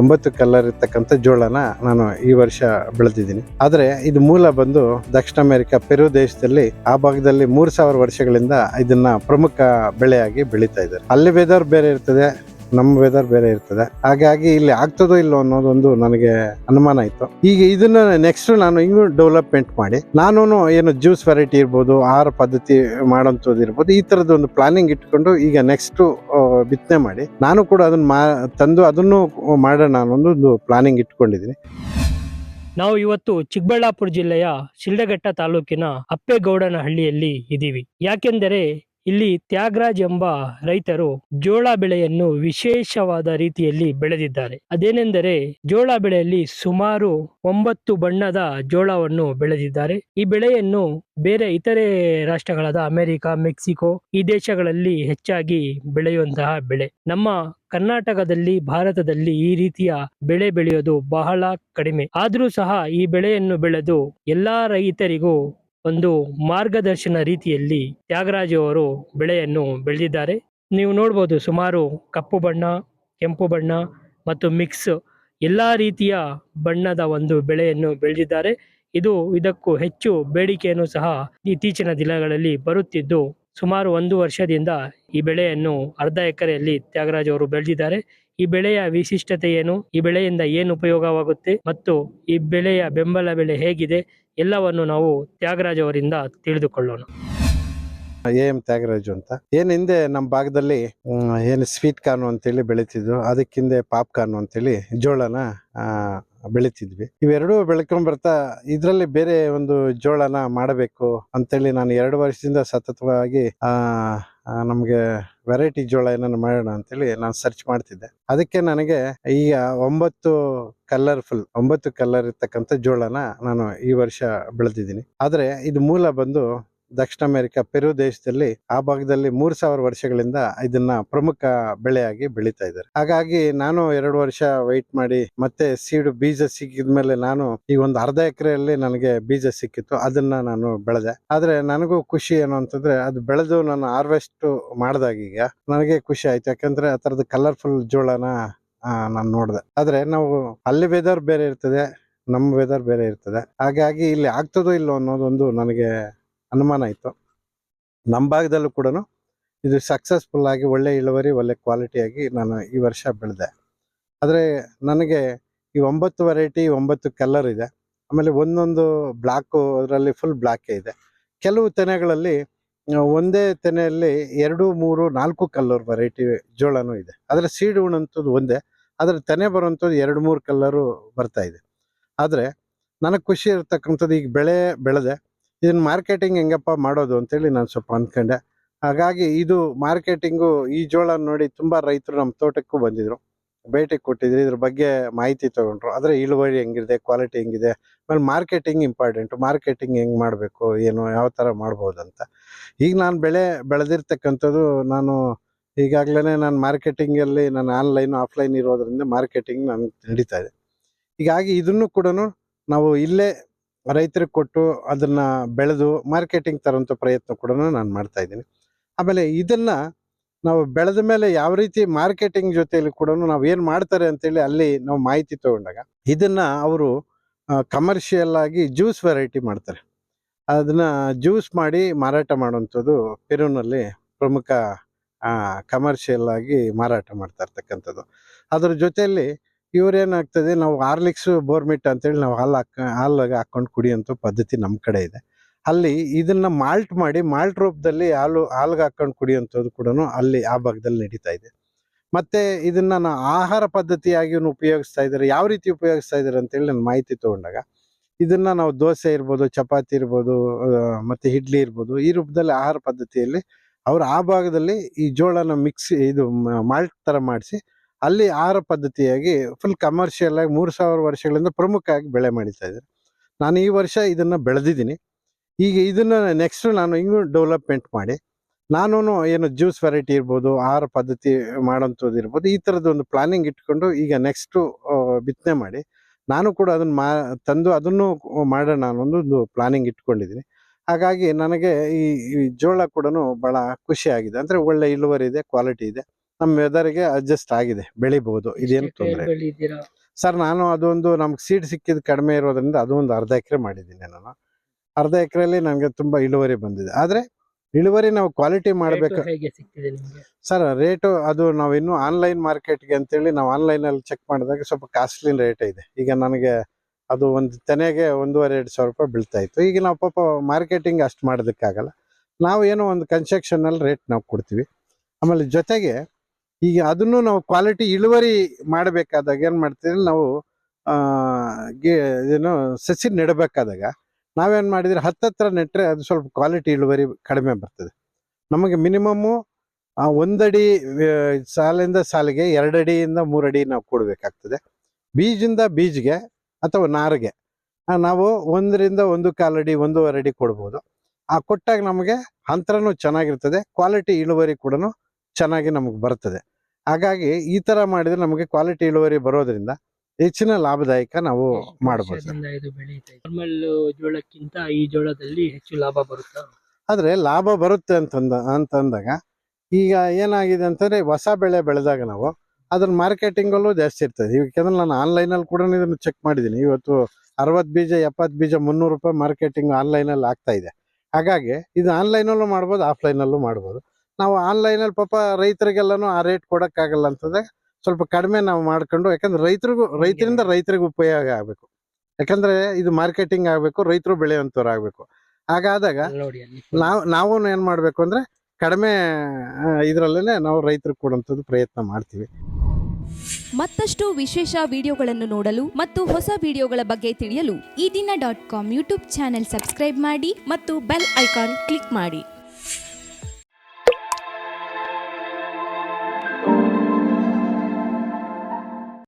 ಒಂಬತ್ತು ಕಲರ್ ಇರ್ತಕ್ಕಂಥ ಜೋಳನ ನಾನು ಈ ವರ್ಷ ಬೆಳೆದಿದ್ದೀನಿ. ಆದರೆ ಇದು ಮೂಲ ಬಂದು ದಕ್ಷಿಣ ಅಮೆರಿಕ, ಪೆರು ದೇಶದಲ್ಲಿ ಆ ಭಾಗದಲ್ಲಿ ಮೂರ್ ಸಾವಿರ ವರ್ಷಗಳಿಂದ ಇದನ್ನ ಪ್ರಮುಖ ಬೆಳೆಯಾಗಿ ಬೆಳೀತಾ ಇದ್ದಾರೆ. ಅಲ್ಲಿ ವೆದರ್ ಬೇರೆ ಇರ್ತದೆ, ನಮ್ಮ ವೆದರ್ ಬೇರೆ ಇರ್ತದೆ. ಹಾಗಾಗಿ ಇಲ್ಲಿ ಆಗ್ತದೋ ಇಲ್ಲೋ ಅನ್ನೋದೊಂದು ನನಗೆ ಅನುಮಾನ ಇತ್ತು. ಈಗ ಇದನ್ನ ನೆಕ್ಸ್ಟ್ ನಾನು ಇನ್ನೂ ಡೆವಲಪ್ಮೆಂಟ್ ಮಾಡಿ ನಾನು ಏನು ಜ್ಯೂಸ್ ವೆರೈಟಿ ಇರ್ಬೋದು, ಆಹಾರ ಪದ್ಧತಿ ಮಾಡೋಂಥದ್ದು ಇರ್ಬೋದು, ಈ ತರದ ಒಂದು ಪ್ಲಾನಿಂಗ್ ಇಟ್ಕೊಂಡು ಈಗ ನೆಕ್ಸ್ಟ್ ಬಿತ್ತನೆ ಮಾಡಿ ನಾನು ಕೂಡ ಅದನ್ನ ಮಾ, ತಂದು ಅದನ್ನು ಮಾಡೋಣ ಅನ್ನೋದು ಒಂದು ಪ್ಲಾನಿಂಗ್ ಇಟ್ಕೊಂಡಿದ್ದೀನಿ. ನಾವು ಇವತ್ತು ಚಿಕ್ಕಬಳ್ಳಾಪುರ ಜಿಲ್ಲೆಯ ಶಿಲ್ಡಘಟ್ಟ ತಾಲೂಕಿನ ಅಪ್ಪೇಗೌಡನಹಳ್ಳಿಯಲ್ಲಿ ಇದ್ದೀವಿ ಯಾಕೆಂದರೆ ಇಲ್ಲಿ ತ್ಯಾಗರಾಜ್ ಎಂಬ ರೈತರು ಜೋಳ ಬೆಳೆಯನ್ನು ವಿಶೇಷವಾದ ರೀತಿಯಲ್ಲಿ ಬೆಳೆದಿದ್ದಾರೆ. ಅದೇನೆಂದರೆ ಜೋಳ ಬೆಳೆಯಲ್ಲಿ ಸುಮಾರು ಒಂಬತ್ತು ಬಣ್ಣದ ಜೋಳವನ್ನು ಬೆಳೆದಿದ್ದಾರೆ. ಈ ಬೆಳೆಯನ್ನು ಬೇರೆ ಇತರೆ ರಾಷ್ಟ್ರಗಳಾದ ಅಮೆರಿಕ, ಮೆಕ್ಸಿಕೋ ಈ ದೇಶಗಳಲ್ಲಿ ಹೆಚ್ಚಾಗಿ ಬೆಳೆಯುವಂತಹ ಬೆಳೆ. ನಮ್ಮ ಕರ್ನಾಟಕದಲ್ಲಿ, ಭಾರತದಲ್ಲಿ ಈ ರೀತಿಯ ಬೆಳೆ ಬೆಳೆಯೋದು ಬಹಳ ಕಡಿಮೆ. ಆದರೂ ಸಹ ಈ ಬೆಳೆಯನ್ನು ಬೆಳೆದು ಎಲ್ಲಾ ರೈತರಿಗೂ ಒಂದು ಮಾರ್ಗದರ್ಶನ ರೀತಿಯಲ್ಲಿ ತ್ಯಾಗರಾಜು ಅವರು ಬೆಳೆಯನ್ನು ಬೆಳೆದಿದ್ದಾರೆ. ನೀವು ನೋಡ್ಬೋದು ಸುಮಾರು ಕಪ್ಪು ಬಣ್ಣ, ಕೆಂಪು ಬಣ್ಣ ಮತ್ತು ಮಿಕ್ಸ್ ಎಲ್ಲ ರೀತಿಯ ಬಣ್ಣದ ಒಂದು ಬೆಳೆಯನ್ನು ಬೆಳೆದಿದ್ದಾರೆ. ಇದು ಇದಕ್ಕೂ ಹೆಚ್ಚು ಬೇಡಿಕೆಯನ್ನು ಸಹ ಇತ್ತೀಚಿನ ದಿನಗಳಲ್ಲಿ ಬರುತ್ತಿದ್ದು, ಸುಮಾರು ಒಂದು ವರ್ಷದಿಂದ ಈ ಬೆಳೆಯನ್ನು ಅರ್ಧ ಎಕರೆಯಲ್ಲಿ ತ್ಯಾಗರಾಜ್ ಅವರು ಬೆಳೆದಿದ್ದಾರೆ. ಈ ಬೆಳೆಯ ವಿಶಿಷ್ಟತೆ ಏನು ಈ ಬೆಳೆಯಿಂದ ಏನು ಉಪಯೋಗವಾಗುತ್ತೆ? ಮತ್ತು ಈ ಬೆಳೆಯ ಬೆಂಬಲ ಬೆಲೆ ಹೇಗಿದೆ? ಎಲ್ಲವನ್ನು ನಾವು ತ್ಯಾಗರಾಜ್ ಅವರಿಂದ ತಿಳಿದುಕೊಳ್ಳೋಣ. ಎ ಎಂ ತ್ಯಾಗರಾಜು ಅಂತ. ಏನು ಹಿಂದೆ ನಮ್ಮ ಭಾಗದಲ್ಲಿ ಏನು ಸ್ವೀಟ್ ಕಾರ್ನ್ ಅಂತೇಳಿ ಬೆಳಿತಿದ್ವು. ಅದಕ್ಕಿಂದೆ ಪಾಪ್ ಕಾರ್ನ್ ಅಂತೇಳಿ ಜೋಳನ ಬೆಳೀತಿದ್ವಿ. ಇವೆರಡೂ ಬೆಳ್ಕೊಂಡ್ ಬರ್ತಾ ಇದರಲ್ಲಿ ಬೇರೆ ಒಂದು ಜೋಳನ ಮಾಡಬೇಕು ಅಂತೇಳಿ ನಾನು ಎರಡು ವರ್ಷದಿಂದ ಸತತವಾಗಿ ನಮ್ಗೆ ವೆರೈಟಿ ಜೋಳ ಏನಾನ ಮಾಡೋಣ ಅಂತೇಳಿ ನಾನು ಸರ್ಚ್ ಮಾಡ್ತಿದ್ದೆ. ಅದಕ್ಕೆ ನನಗೆ ಈಗ ಒಂಬತ್ತು ಕಲರ್ಫುಲ್ ಒಂಬತ್ತು ಕಲರ್ ಇರ್ತಕ್ಕಂಥ ಜೋಳನ ನಾನು ಈ ವರ್ಷ ಬೆಳೆದಿದ್ದೀನಿ. ಆದರೆ ಇದು ಮೂಲ ಬಂದು ದಕ್ಷಿಣ ಅಮೆರಿಕ, ಪೆರು ದೇಶದಲ್ಲಿ ಆ ಭಾಗದಲ್ಲಿ ಮೂರ್ ಸಾವಿರ ವರ್ಷಗಳಿಂದ ಇದನ್ನ ಪ್ರಮುಖ ಬೆಳೆಯಾಗಿ ಬೆಳೀತಾ ಇದ್ದಾರೆ. ಹಾಗಾಗಿ ನಾನು ಎರಡು ವರ್ಷ ವೈಟ್ ಮಾಡಿ ಮತ್ತೆ ಸೀಡ್ ಬೀಜ ಸಿಕ್ಕಿದ್ಮೇಲೆ ನಾನು ಈ ಒಂದು ಅರ್ಧ ಎಕರೆಯಲ್ಲಿ ನನಗೆ ಬೀಜ ಸಿಕ್ಕಿತ್ತು, ಅದನ್ನ ನಾನು ಬೆಳೆದೆ. ಆದ್ರೆ ನನಗೂ ಖುಷಿ ಏನು ಅಂತಂದ್ರೆ ಅದು ಬೆಳೆದು ನಾನು ಹಾರ್ವೆಸ್ಟ್ ಮಾಡಿದಾಗ ಈಗ ನನಗೆ ಖುಷಿ ಆಯ್ತು. ಯಾಕಂದ್ರೆ ಆ ತರದ ಕಲರ್ಫುಲ್ ಜೋಳನ ನಾನು ನೋಡಿದೆ. ಆದ್ರೆ ನಾವು ಅಲ್ಲಿ ವೆದರ್ ಬೇರೆ ಇರ್ತದೆ, ನಮ್ಮ ವೆದರ್ ಬೇರೆ ಇರ್ತದೆ. ಹಾಗಾಗಿ ಇಲ್ಲಿ ಆಗ್ತದೋ ಇಲ್ಲೋ ಅನ್ನೋದೊಂದು ನನಗೆ ಅನುಮಾನ ಇತ್ತು ನಮ್ಮ ಭಾಗದಲ್ಲೂ ಕೂಡ ಇದು ಸಕ್ಸಸ್ಫುಲ್ ಆಗಿ ಒಳ್ಳೆ ಇಳುವರಿ, ಒಳ್ಳೆ ಕ್ವಾಲಿಟಿಯಾಗಿ ನಾನು ಈ ವರ್ಷ ಬೆಳೆದೆ. ಆದರೆ ನನಗೆ ಈ ಒಂಬತ್ತು ವೆರೈಟಿ ಒಂಬತ್ತು ಕಲರ್ ಇದೆ. ಆಮೇಲೆ ಒಂದೊಂದು ಬ್ಲ್ಯಾಕು ಅದರಲ್ಲಿ ಫುಲ್ ಬ್ಲ್ಯಾಕೇ ಇದೆ. ಕೆಲವು ತೆನೆಗಳಲ್ಲಿ ಒಂದೇ ತೆನೆಯಲ್ಲಿ ಎರಡು, ಮೂರು, ನಾಲ್ಕು ಕಲ್ಲರ್ ವೆರೈಟಿ ಜೋಳನೂ ಇದೆ. ಅದರ ಸೀಡ್ ಉಣಂಥದ್ದು ಒಂದೇ. ಅದರ ತೆನೆ ಬರುವಂಥದ್ದು ಎರಡು, ಮೂರು ಕಲ್ಲರು ಬರ್ತಾ ಇದೆ. ಆದರೆ ನನಗೆ ಖುಷಿ ಇರ್ತಕ್ಕಂಥದ್ದು ಈಗ ಬೆಳೆ ಬೆಳೆದೆ. ಇದನ್ನ ಮಾರ್ಕೆಟಿಂಗ್ ಹೆಂಗಪ್ಪ ಮಾಡೋದು ಅಂತೇಳಿ ನಾನು ಸ್ವಲ್ಪ ಅಂದ್ಕೊಂಡೆ ಹಾಗಾಗಿ ಇದು ಮಾರ್ಕೆಟಿಂಗು ಈ ಜೋಳ ನೋಡಿ ತುಂಬಾ ರೈತರು ನಮ್ಮ ತೋಟಕ್ಕೂ ಬಂದಿದ್ರು. ಭೇಟಿ ಕೊಟ್ಟಿದ್ರು. ಇದ್ರ ಬಗ್ಗೆ ಮಾಹಿತಿ ತಗೊಂಡ್ರು. ಆದ್ರೆ ಇಳುವರಿ ಹೆಂಗಿದೆ ಕ್ವಾಲಿಟಿ ಹೆಂಗಿದೆ? ಆಮೇಲೆ ಮಾರ್ಕೆಟಿಂಗ್ ಇಂಪಾರ್ಟೆಂಟ್. ಮಾರ್ಕೆಟಿಂಗ್ ಹೆಂಗ್ ಮಾಡಬೇಕು, ಏನು, ಯಾವ ತರ ಮಾಡ್ಬೋದು ಅಂತ ಈಗ ನಾನು ಬೆಳೆ ಬೆಳೆದಿರ್ತಕ್ಕಂಥದ್ದು ನಾನು ಈಗಾಗಲೇ ನಾನು ಮಾರ್ಕೆಟಿಂಗ್ ಅಲ್ಲಿ ನಾನು ಆನ್ಲೈನ್, ಆಫ್ಲೈನ್ ಇರೋದ್ರಿಂದ ಮಾರ್ಕೆಟಿಂಗ್ ನಾನು ನಡೀತಾ ಇದೆ. ಹೀಗಾಗಿ ಇದನ್ನು ಕೂಡ ನಾವು ಇಲ್ಲೇ ರೈತರಿಗೆ ಕೊಟ್ಟು ಅದನ್ನ ಬೆಳೆದು ಮಾರ್ಕೆಟಿಂಗ್ ತರೋಂಥ ಪ್ರಯತ್ನ ಕೂಡ ನಾನು ಮಾಡ್ತಾ ಇದ್ದೀನಿ. ಆಮೇಲೆ ಇದನ್ನ ನಾವು ಬೆಳೆದ ಮೇಲೆ ಯಾವ ರೀತಿ ಮಾರ್ಕೆಟಿಂಗ್ ಜೊತೆಯಲ್ಲಿ ಕೂಡ ನಾವು ಏನು ಮಾಡ್ತಾರೆ ಅಂತೇಳಿ ಅಲ್ಲಿ ನಾವು ಮಾಹಿತಿ ತಗೊಂಡಾಗ ಇದನ್ನ ಅವರು ಕಮರ್ಷಿಯಲ್ ಆಗಿ ಜ್ಯೂಸ್ ವೆರೈಟಿ ಮಾಡ್ತಾರೆ. ಅದನ್ನ ಜ್ಯೂಸ್ ಮಾಡಿ ಮಾರಾಟ ಮಾಡುವಂಥದ್ದು ಪೆರೂನಲ್ಲಿ ಪ್ರಮುಖ ಕಮರ್ಷಿಯಲ್ ಆಗಿ ಮಾರಾಟ ಮಾಡ್ತಾ ಇರ್ತಕ್ಕಂಥದ್ದು. ಅದರ ಜೊತೆಯಲ್ಲಿ ಇವ್ರೇನಾಗ್ತದೆ ನಾವು ಹಾರ್ಲಿಕ್ಸ್ ಬೋರ್ಮಿಟ್ ಅಂತೇಳಿ ನಾವು ಹಾಲು ಹಾಕ ಹಾಲಾಗ ಹಾಕೊಂಡು ಕುಡಿಯೋಂಥ ಪದ್ಧತಿ ನಮ್ಮ ಕಡೆ ಇದೆ. ಅಲ್ಲಿ ಇದನ್ನ ಮಾಲ್ಟ್ ಮಾಡಿ, ಮಾಲ್ಟ್ ರೂಪದಲ್ಲಿ ಹಾಲು, ಹಾಲ್ಗೆ ಹಾಕೊಂಡು ಕುಡಿಯೋಂಥದ್ದು ಕೂಡ ಅಲ್ಲಿ ಆ ಭಾಗದಲ್ಲಿ ನಡೀತಾ ಇದೆ. ಮತ್ತೆ ಇದನ್ನ ನಾವು ಆಹಾರ ಪದ್ಧತಿಯಾಗಿ ಉಪಯೋಗಿಸ್ತಾ ಇದ್ದಾರೆ ಯಾವ ರೀತಿ ಉಪಯೋಗಿಸ್ತಾ ಇದ್ದಾರೆ ಅಂತೇಳಿ ನಾನು ಮಾಹಿತಿ ತಗೊಂಡಾಗ, ಇದನ್ನ ನಾವು ದೋಸೆ ಇರ್ಬೋದು, ಚಪಾತಿ ಇರ್ಬೋದು ಮತ್ತೆ ಇಡ್ಲಿ ಇರ್ಬೋದು, ಈ ರೂಪದಲ್ಲಿ ಆಹಾರ ಪದ್ಧತಿಯಲ್ಲಿ ಅವ್ರು ಆ ಭಾಗದಲ್ಲಿ ಈ ಜೋಳನ ಮಿಕ್ಸ್, ಇದು ಮಾಲ್ಟ್ ತರ ಮಾಡಿಸಿ ಅಲ್ಲಿ ಆಹಾರ ಪದ್ಧತಿಯಾಗಿ ಫುಲ್ ಕಮರ್ಷಿಯಲ್ ಆಗಿ ಮೂರು ಸಾವಿರ ವರ್ಷಗಳಿಂದ ಪ್ರಮುಖ ಆಗಿ ಬೆಳೆ ಮಾಡಿತಾ ಇದ್ದಾರೆ. ನಾನು ಈ ವರ್ಷ ಇದನ್ನ ಬೆಳೆದಿದ್ದೀನಿ. ಈಗ ಇದನ್ನ ನೆಕ್ಸ್ಟ್ ನಾನು ಇನ್ನೂ ಡೆವಲಪ್ಮೆಂಟ್ ಮಾಡಿ ನಾನು ಏನು ಜ್ಯೂಸ್ ವೆರೈಟಿ ಇರ್ಬೋದು, ಆಹಾರ ಪದ್ಧತಿ ಮಾಡೋಂಥದ್ದು ಇರ್ಬೋದು, ಈ ಥರದ ಒಂದು ಪ್ಲಾನಿಂಗ್ ಇಟ್ಕೊಂಡು ಈಗ ನೆಕ್ಸ್ಟು ಬಿತ್ತನೆ ಮಾಡಿ, ನಾನು ಕೂಡ ಅದನ್ನ ಮಾ, ತಂದು ಅದನ್ನು ಮಾಡೋಣ ಅನ್ನೋದು ಒಂದು ಪ್ಲಾನಿಂಗ್ ಇಟ್ಕೊಂಡಿದ್ದೀನಿ. ಹಾಗಾಗಿ ನನಗೆ ಈ ಜೋಳ ಕೂಡ ಭಾಳ ಖುಷಿಯಾಗಿದೆ. ಅಂದ್ರೆ ಒಳ್ಳೆ ಇಳುವರಿ ಇದೆ ಕ್ವಾಲಿಟಿ ಇದೆ. ನಮ್ಮ ವೆದರ್ಗೆ ಅಡ್ಜಸ್ಟ್ ಆಗಿದೆ ಬೆಳಿಬಹುದು ಇದೇನು ತೊಂದರೆ ಸರ್ ನಾನು ಅದೊಂದು ನಮ್ಗೆ ಸೀಡ್ ಸಿಕ್ಕಿದ್ ಕಡಿಮೆ ಇರೋದ್ರಿಂದ ಅದು ಒಂದು ಅರ್ಧ ಎಕರೆ ಮಾಡಿದ್ದೀನಿ ನಾನು. ಅರ್ಧ ಎಕರೆಯಲ್ಲಿ ನನಗೆ ತುಂಬಾ ಇಳುವರಿ ಬಂದಿದೆ. ಆದ್ರೆ ಇಳುವರಿ ನಾವು ಕ್ವಾಲಿಟಿ ಮಾಡಬೇಕು? ಸರ್ ರೇಟು ಅದು ನಾವು ಇನ್ನು ಆನ್ಲೈನ್ ಮಾರ್ಕೆಟ್ಗೆ ಅಂತೇಳಿ ನಾವು ಆನ್ಲೈನ್ ಅಲ್ಲಿ ಚೆಕ್ ಮಾಡಿದಾಗ ಸ್ವಲ್ಪ ಕಾಸ್ಟ್ಲಿ ರೇಟ್ ಇದೆ. ಈಗ ನನಗೆ ಅದು ಒಂದು ತೆನೆಗೆ ಒಂದೂವರೆ ಎರಡು ಸಾವಿರ ರೂಪಾಯಿ ಬೀಳ್ತಾ ಇತ್ತು. ಈಗ ನಾವು ಪಾಪ ಮಾರ್ಕೆಟಿಂಗ್ ಅಷ್ಟು ಮಾಡೋದಕ್ಕಾಗಲ್ಲ. ನಾವು ಏನೋ ಒಂದು ಕನ್ಸ್ಟ್ರಕ್ಷನ್ ಅಲ್ಲಿ ರೇಟ್ ನಾವು ಕೊಡ್ತೀವಿ. ಆಮೇಲೆ ಜೊತೆಗೆ ಈಗ ಅದನ್ನು ನಾವು ಕ್ವಾಲಿಟಿ ಇಳುವರಿ ಮಾಡಬೇಕಾದಾಗ ಏನು ಮಾಡ್ತೀವಿ ನಾವು ಏನು ಸಸಿ ನೆಡಬೇಕಾದಾಗ ನಾವೇನ್ ಮಾಡಿದ್ರೆ ಹತ್ತತ್ರ ನೆಟ್ರೆ ಅದು ಸ್ವಲ್ಪ ಕ್ವಾಲಿಟಿ ಇಳುವರಿ ಕಡಿಮೆ ಬರ್ತದೆ. ನಮಗೆ ಮಿನಿಮಮ್ಮು ಒಂದಡಿ ಸಾಲಿಂದ ಸಾಲಿಗೆ ಎರಡಡಿಯಿಂದ ಮೂರಡಿ ನಾವು ಕೊಡಬೇಕಾಗ್ತದೆ. ಬೀಜಿಂದ ಬೀಜ್ಗೆ ಅಥವಾ ನಾರಿಗೆ ನಾವು ಒಂದರಿಂದ ಒಂದು ಕಾಲಡಿ ಒಂದೂವರೆ ಅಡಿ ಕೊಡ್ಬೋದು. ಆ, ಕೊಟ್ಟಾಗ ನಮಗೆ ಅಂತರನೂ ಚೆನ್ನಾಗಿರ್ತದೆ ಕ್ವಾಲಿಟಿ ಇಳುವರಿ ಕೂಡ ಚೆನ್ನಾಗಿ ನಮಗೆ ಬರ್ತದೆ. ಹಾಗಾಗಿ ಈ ತರ ಮಾಡಿದ್ರೆ ನಮಗೆ ಕ್ವಾಲಿಟಿ ಇಳುವರಿ ಬರೋದ್ರಿಂದ ಹೆಚ್ಚಿನ ಲಾಭದಾಯಕ ನಾವು ಮಾಡಬಹುದು ನಾರ್ಮಲ್ ಜೋಳಕ್ಕಿಂತ ಈ ಜೋಳದಲ್ಲಿ ಹೆಚ್ಚು ಲಾಭ ಬರುತ್ತಾ? ಆದ್ರೆ ಲಾಭ ಬರುತ್ತೆ ಅಂತಂದ ಅಂತಂದಾಗ ಈಗ ಏನಾಗಿದೆ ಅಂತಂದ್ರೆ ಹೊಸ ಬೆಳೆ ಬೆಳೆದಾಗ ನಾವು ಅದ್ರ ಮಾರ್ಕೆಟಿಂಗ್ ಅಲ್ಲೂ ಜಾಸ್ತಿ ಇರ್ತದೆ. ಯಾಕಂದ್ರೆ ನಾನು ಆನ್ಲೈನ್ ಅಲ್ಲಿ ಕೂಡ ಇದನ್ನು ಚೆಕ್ ಮಾಡಿದ್ದೀನಿ. ಇವತ್ತು ಅರವತ್ ಬೀಜ ಎಪ್ಪತ್ ಬೀಜ ಮುನ್ನೂರು ರೂಪಾಯಿ ಮಾರ್ಕೆಟಿಂಗ್ ಆನ್ಲೈನ್ ಅಲ್ಲಿ ಆಗ್ತಾ ಇದೆ. ಹಾಗಾಗಿ ಇದು ಆನ್ಲೈನ್ ಅಲ್ಲೂ ಮಾಡ್ಬೋದು ಆಫ್ಲೈನ್ ಅಲ್ಲೂ ಮಾಡ್ಬೋದು. ನಾವು ಆನ್ಲೈನ್ ಅಲ್ಲಿ ಪಾಪ ರೈತರಿಗೆಲ್ಲಾನು ಆ ರೇಟ್ ಕೊಡಕ್ಕಾಗಲ್ಲ ಅಂತಂದ್ರೆ ಸ್ವಲ್ಪ ಕಡಿಮೆ ನಾವು ಮಾಡ್ಕೊಂಡು ಯಾಕಂದ್ರೆ ರೈತರಿಗೂ ರೈತರಿಂದ ರೈತರಿಗೂ ಉಪಯೋಗ ಆಗ್ಬೇಕು. ಯಾಕಂದ್ರೆ ಇದು ಮಾರ್ಕೆಟಿಂಗ್ ಆಗ್ಬೇಕು ರೈತರು ಬೆಳೆಯುವಂಥವ್ರು ಆಗ್ಬೇಕು. ಹಾಗಾದಾಗ ನೋಡಿ ನಾವು ನಾವು ಏನ್ ಮಾಡಬೇಕು ಅಂದ್ರೆ ಕಡಿಮೆ ಇದರಲ್ಲೇ ನಾವು ರೈತರಿಗೆ ಕೊಡುವಂಥದ್ದು ಪ್ರಯತ್ನ ಮಾಡ್ತೀವಿ. ಮತ್ತಷ್ಟು ವಿಶೇಷ ವಿಡಿಯೋಗಳನ್ನು ನೋಡಲು ಮತ್ತು ಹೊಸ ವಿಡಿಯೋಗಳ ಬಗ್ಗೆ ತಿಳಿಯಲು Eedina dot com YouTube channel subscribe ಮಾಡಿ ಮತ್ತು ಬೆಲ್ ಐಕಾನ್ ಕ್ಲಿಕ್ ಮಾಡಿ.